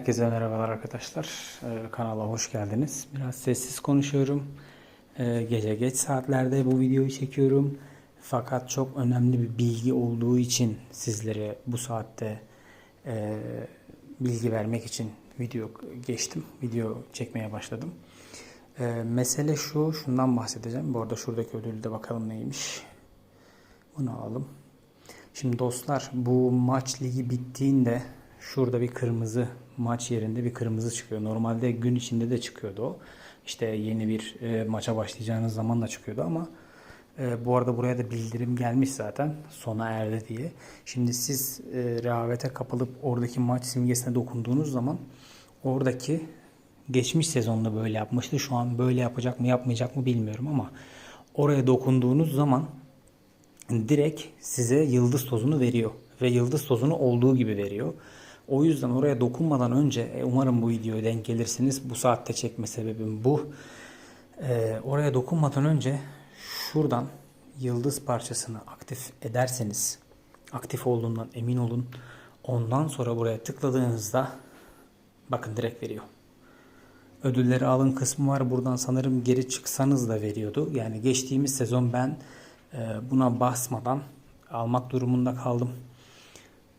Herkese merhabalar arkadaşlar. Ee, kanala hoş geldiniz. Biraz sessiz konuşuyorum. Ee, gece geç saatlerde bu videoyu çekiyorum. Fakat çok önemli bir bilgi olduğu için sizlere bu saatte e, bilgi vermek için video geçtim. Video çekmeye başladım. Ee, mesele şu, şundan bahsedeceğim. Bu arada şuradaki ödülü de bakalım neymiş. Bunu alalım. Şimdi dostlar bu maç ligi bittiğinde şurada bir kırmızı maç yerinde bir kırmızı çıkıyor. Normalde gün içinde de çıkıyordu o. İşte yeni bir e, maça başlayacağınız zaman da çıkıyordu ama e, bu arada buraya da bildirim gelmiş zaten sona erdi diye. Şimdi siz e, rehavete kapılıp oradaki maç simgesine dokunduğunuz zaman oradaki geçmiş sezonda böyle yapmıştı. Şu an böyle yapacak mı yapmayacak mı bilmiyorum ama oraya dokunduğunuz zaman direkt size yıldız tozunu veriyor ve yıldız tozunu olduğu gibi veriyor. O yüzden oraya dokunmadan önce e, umarım bu videoya denk gelirsiniz. Bu saatte çekme sebebim bu. Ee, oraya dokunmadan önce şuradan yıldız parçasını aktif ederseniz aktif olduğundan emin olun. Ondan sonra buraya tıkladığınızda bakın direkt veriyor. Ödülleri alın kısmı var. Buradan sanırım geri çıksanız da veriyordu. Yani geçtiğimiz sezon ben e, buna basmadan almak durumunda kaldım.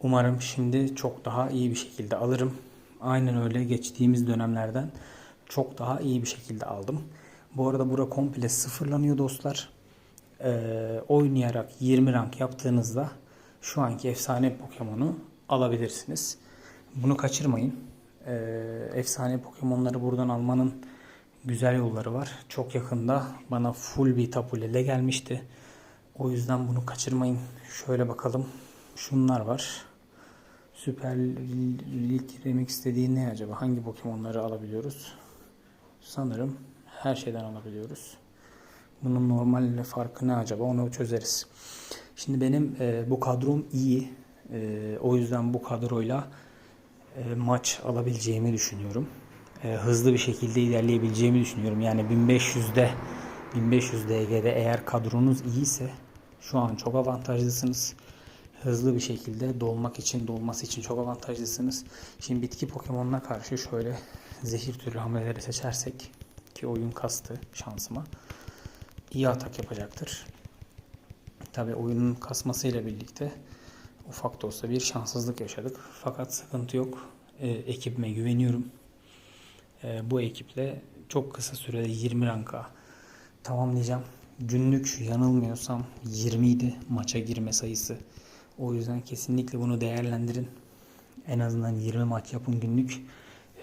Umarım şimdi çok daha iyi bir şekilde alırım. Aynen öyle geçtiğimiz dönemlerden çok daha iyi bir şekilde aldım. Bu arada bura komple sıfırlanıyor dostlar. Ee, oynayarak 20 rank yaptığınızda şu anki efsane Pokemon'u alabilirsiniz. Bunu kaçırmayın. Ee, efsane Pokemon'ları buradan almanın güzel yolları var. Çok yakında bana full bir Tapu Lele gelmişti. O yüzden bunu kaçırmayın. Şöyle bakalım. Şunlar var. Süper Lig Remix dediği ne acaba? Hangi Pokemon'ları alabiliyoruz? Sanırım her şeyden alabiliyoruz. Bunun normalle farkı ne acaba? Onu çözeriz. Şimdi benim e, bu kadrom iyi. E, o yüzden bu kadroyla e, maç alabileceğimi düşünüyorum. E, hızlı bir şekilde ilerleyebileceğimi düşünüyorum. Yani 1500'de 1500 DG'de eğer kadronuz iyiyse şu an çok avantajlısınız hızlı bir şekilde dolmak için, dolması için çok avantajlısınız. Şimdi bitki Pokemon'una karşı şöyle zehir türü hamleleri seçersek ki oyun kastı şansıma iyi atak yapacaktır. Tabi oyunun kasmasıyla birlikte ufak da olsa bir şanssızlık yaşadık. Fakat sıkıntı yok. E, ekibime güveniyorum. E, bu ekiple çok kısa sürede 20 ranka tamamlayacağım. Günlük yanılmıyorsam 20 idi maça girme sayısı. O yüzden kesinlikle bunu değerlendirin. En azından 20 maç yapın günlük.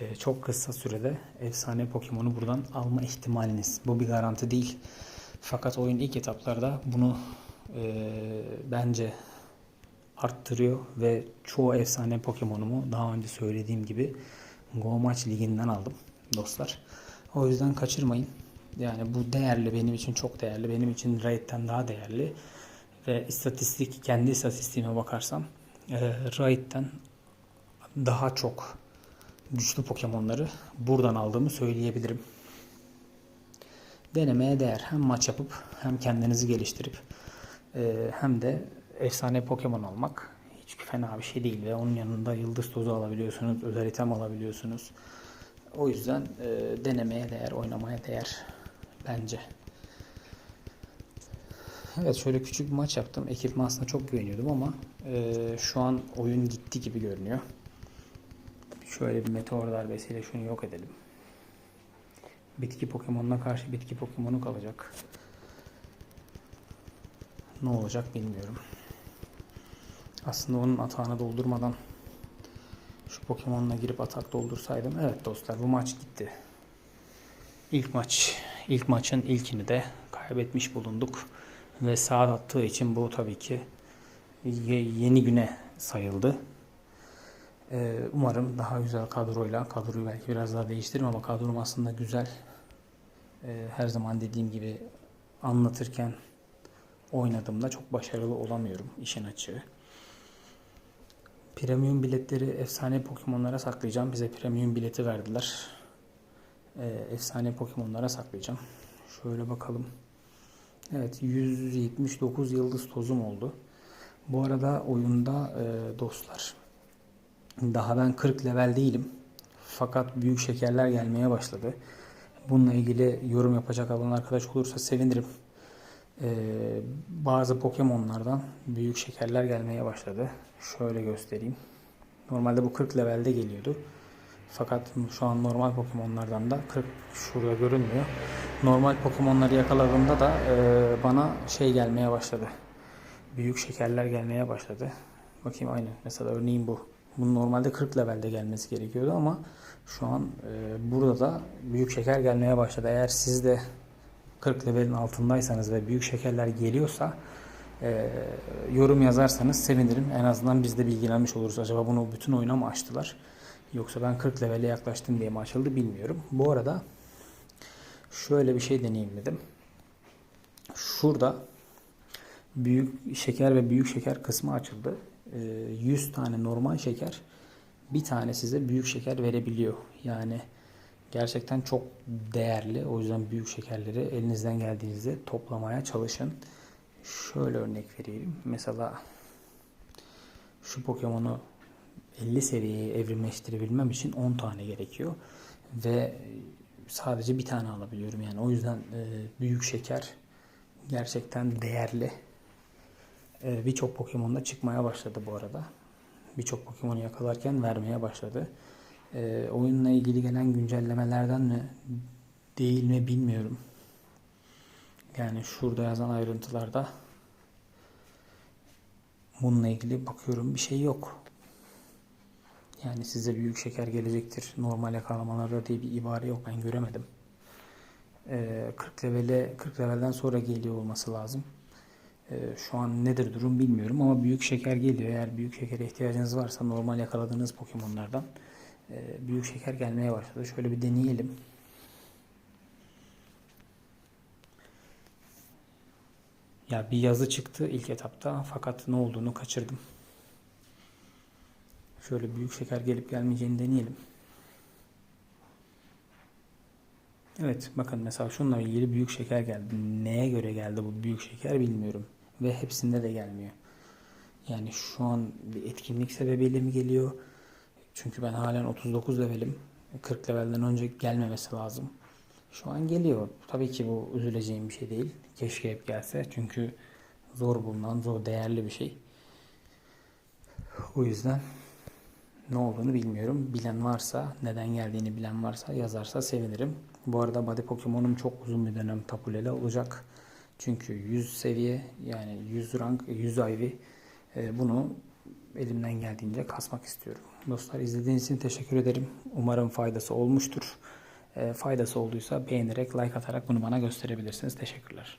Ee, çok kısa sürede efsane Pokemon'u buradan alma ihtimaliniz. Bu bir garanti değil. Fakat oyun ilk etaplarda bunu e, bence arttırıyor ve çoğu efsane Pokemon'umu daha önce söylediğim gibi Go Match liginden aldım dostlar. O yüzden kaçırmayın. Yani bu değerli benim için çok değerli. Benim için Raid'den daha değerli ve istatistik kendi istatistiğime bakarsam e, Raid'den daha çok güçlü Pokemon'ları buradan aldığımı söyleyebilirim. Denemeye değer. Hem maç yapıp hem kendinizi geliştirip e, hem de efsane Pokemon almak hiç fena bir şey değil ve onun yanında yıldız tozu alabiliyorsunuz, özel item alabiliyorsunuz. O yüzden e, denemeye değer, oynamaya değer bence. Evet şöyle küçük bir maç yaptım. Ekipman aslında çok güveniyordum ama e, şu an oyun gitti gibi görünüyor. Şöyle bir meteor darbesiyle şunu yok edelim. Bitki Pokemon'una karşı bitki Pokemon'u kalacak. Ne olacak bilmiyorum. Aslında onun atağını doldurmadan şu Pokemon'la girip atak doldursaydım. Evet dostlar bu maç gitti. İlk maç, ilk maçın ilkini de kaybetmiş bulunduk ve saat attığı için bu tabii ki yeni güne sayıldı. Ee, umarım daha güzel kadroyla, kadroyu belki biraz daha değiştiririm ama kadrom aslında güzel. Ee, her zaman dediğim gibi anlatırken oynadığımda çok başarılı olamıyorum işin açığı. Premium biletleri efsane Pokemon'lara saklayacağım. Bize premium bileti verdiler. Ee, efsane Pokemon'lara saklayacağım. Şöyle bakalım. Evet 179 yıldız tozum oldu. Bu arada oyunda e, dostlar daha ben 40 level değilim. Fakat büyük şekerler gelmeye başladı. Bununla ilgili yorum yapacak olan arkadaş olursa sevinirim. Ee, bazı Pokemon'lardan büyük şekerler gelmeye başladı. Şöyle göstereyim. Normalde bu 40 levelde geliyordu. Fakat şu an normal Pokemon'lardan da 40 şurada görünmüyor. Normal Pokemon'ları yakaladığımda da e, bana şey gelmeye başladı. Büyük şekerler gelmeye başladı. Bakayım aynı. Mesela örneğin bu. Bunun normalde 40 levelde gelmesi gerekiyordu ama şu an e, burada da büyük şeker gelmeye başladı. Eğer siz de 40 levelin altındaysanız ve büyük şekerler geliyorsa e, yorum yazarsanız sevinirim. En azından biz de bilgilenmiş oluruz. Acaba bunu bütün oyuna mı açtılar? Yoksa ben 40 levele yaklaştım diye mi açıldı bilmiyorum. Bu arada şöyle bir şey deneyimledim. Şurada büyük şeker ve büyük şeker kısmı açıldı. E, 100 tane normal şeker bir tane size büyük şeker verebiliyor. Yani gerçekten çok değerli. O yüzden büyük şekerleri elinizden geldiğinizde toplamaya çalışın. Şöyle örnek vereyim. Mesela şu Pokemon'u 50 seviyeye evrimleştirebilmem için 10 tane gerekiyor. Ve sadece bir tane alabiliyorum. Yani o yüzden e, büyük şeker gerçekten değerli. E, Birçok Pokemon'da çıkmaya başladı bu arada. Birçok Pokemon'u yakalarken vermeye başladı. E, oyunla ilgili gelen güncellemelerden mi değil mi bilmiyorum. Yani şurada yazan ayrıntılarda bununla ilgili bakıyorum bir şey yok. Yani size büyük şeker gelecektir. Normal yakalamalarda diye bir ibare yok. Ben göremedim. Ee, 40 levele 40 levelden sonra geliyor olması lazım. Ee, şu an nedir durum bilmiyorum ama büyük şeker geliyor. Eğer büyük şekere ihtiyacınız varsa normal yakaladığınız Pokemon'lardan e, büyük şeker gelmeye başladı. Şöyle bir deneyelim. Ya bir yazı çıktı ilk etapta fakat ne olduğunu kaçırdım. Şöyle büyük şeker gelip gelmeyeceğini deneyelim. Evet bakın mesela şununla ilgili büyük şeker geldi. Neye göre geldi bu büyük şeker bilmiyorum. Ve hepsinde de gelmiyor. Yani şu an bir etkinlik sebebiyle mi geliyor? Çünkü ben halen 39 levelim. 40 levelden önce gelmemesi lazım. Şu an geliyor. Tabii ki bu üzüleceğim bir şey değil. Keşke hep gelse. Çünkü zor bulunan, zor değerli bir şey. O yüzden ne olduğunu bilmiyorum. Bilen varsa, neden geldiğini bilen varsa yazarsa sevinirim. Bu arada Body Pokemon'um çok uzun bir dönem tapuleli olacak. Çünkü 100 seviye yani 100 rank, 100 IV e, bunu elimden geldiğince kasmak istiyorum. Dostlar izlediğiniz için teşekkür ederim. Umarım faydası olmuştur. E, faydası olduysa beğenerek, like atarak bunu bana gösterebilirsiniz. Teşekkürler.